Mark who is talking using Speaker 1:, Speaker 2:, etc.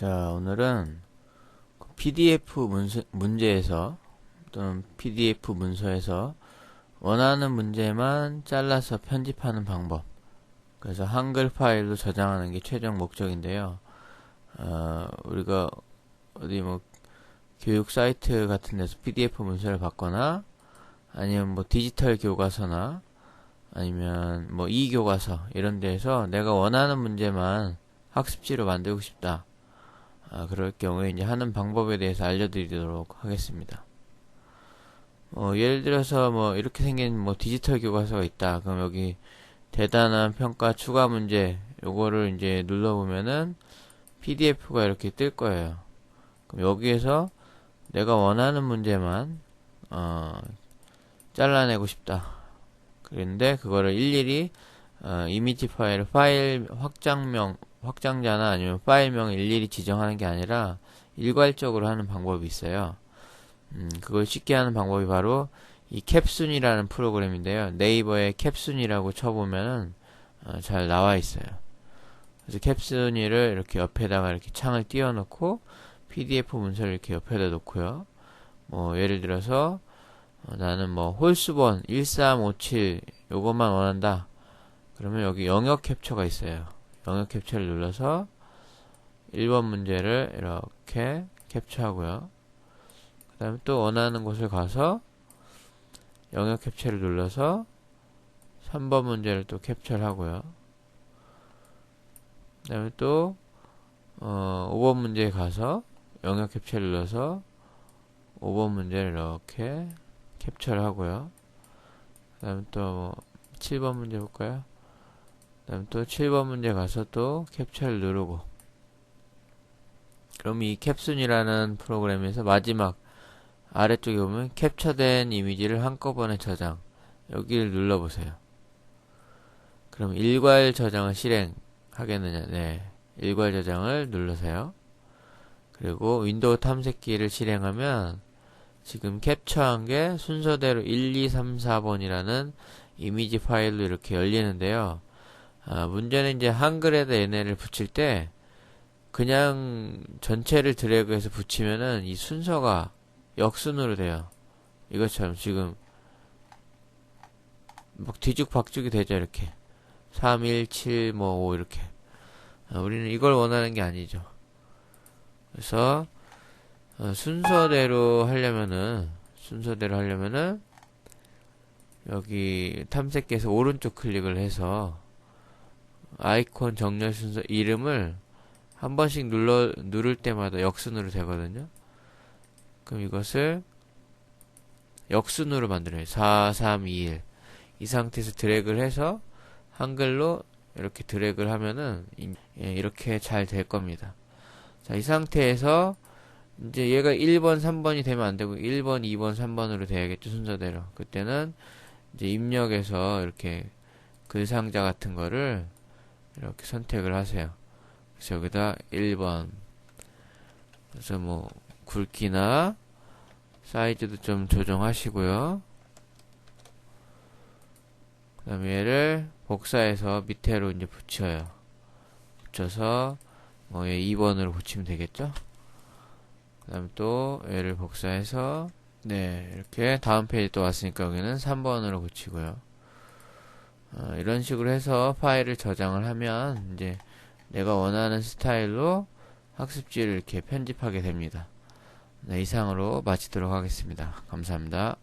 Speaker 1: 자, 오늘은 PDF 문서, 문제에서 또는 PDF 문서에서 원하는 문제만 잘라서 편집하는 방법. 그래서 한글 파일로 저장하는 게 최종 목적인데요. 어, 우리가 어디 뭐 교육 사이트 같은 데서 PDF 문서를 받거나 아니면 뭐 디지털 교과서나 아니면 뭐 이교과서 이런 데에서 내가 원하는 문제만 학습지로 만들고 싶다. 아, 그럴 경우에 이제 하는 방법에 대해서 알려드리도록 하겠습니다. 어, 예를 들어서 뭐 이렇게 생긴 뭐 디지털 교과서가 있다. 그럼 여기 대단한 평가 추가 문제 요거를 이제 눌러보면은 PDF가 이렇게 뜰 거예요. 그럼 여기에서 내가 원하는 문제만 어, 잘라내고 싶다. 그런데 그거를 일일이 어, 이미지 파일, 파일 확장명, 확장자나 아니면 파일명을 일일이 지정하는 게 아니라 일괄적으로 하는 방법이 있어요. 음, 그걸 쉽게 하는 방법이 바로 이 캡순이라는 프로그램인데요. 네이버에 캡순이라고 쳐보면은 어, 잘 나와 있어요. 그래서 캡순이를 이렇게 옆에다가 이렇게 창을 띄워놓고 PDF 문서를 이렇게 옆에다 놓고요. 뭐 예를 들어서 어, 나는 뭐 홀수번 1357 요것만 원한다. 그러면 여기 영역 캡처가 있어요. 영역 캡처를 눌러서 1번 문제를 이렇게 캡처하고요. 그 다음에 또 원하는 곳을 가서 영역 캡처를 눌러서 3번 문제를 또 캡처를 하고요. 그 다음에 또 어, 5번 문제에 가서 영역 캡처를 눌러서 5번 문제를 이렇게 캡처를 하고요. 그 다음에 또 7번 문제 볼까요? 그 다음 또 7번 문제 가서 또 캡처를 누르고 그럼 이 캡순이라는 프로그램에서 마지막 아래쪽에 보면 캡처된 이미지를 한꺼번에 저장 여기를 눌러보세요. 그럼 일괄 저장을 실행하겠느냐? 네. 일괄 저장을 눌러세요. 그리고 윈도우 탐색기를 실행하면 지금 캡처한 게 순서대로 1, 2, 3, 4번이라는 이미지 파일로 이렇게 열리는데요. 아, 문제는 이제 한글에다 얘네를 붙일 때 그냥 전체를 드래그해서 붙이면은 이 순서가 역순으로 돼요. 이것처럼 지금 막 뒤죽박죽이 되죠 이렇게 3, 1, 7, 뭐 5 이렇게 아, 우리는 이걸 원하는 게 아니죠. 그래서 어, 순서대로 하려면은 순서대로 하려면은 여기 탐색기에서 오른쪽 클릭을 해서 아이콘 정렬 순서 이름을 한 번씩 눌러 누를 때마다 역순으로 되거든요. 그럼 이것을 역순으로 만들어요. 4, 3, 2, 1. 이 상태에서 드래그를 해서 한글로 이렇게 드래그를 하면은 예, 이렇게 잘 될 겁니다. 자, 이 상태에서 이제 얘가 1번, 3번이 되면 안 되고 1번, 2번, 3번으로 돼야겠죠. 순서대로. 그때는 이제 입력해서 이렇게 글상자 같은 거를 이렇게 선택을 하세요. 그래서 여기다 1번. 그래서 뭐 굵기나 사이즈도 좀 조정하시고요. 그 다음에 얘를 복사해서 밑에로 이제 붙여요. 붙여서 뭐 얘 2번으로 붙이면 되겠죠? 그 다음에 또 얘를 복사해서 네 이렇게 다음 페이지 또 왔으니까 여기는 3번으로 붙이고요. 어, 이런 식으로 해서 파일을 저장을 하면 이제 내가 원하는 스타일로 학습지를 이렇게 편집하게 됩니다. 네, 이상으로 마치도록 하겠습니다. 감사합니다.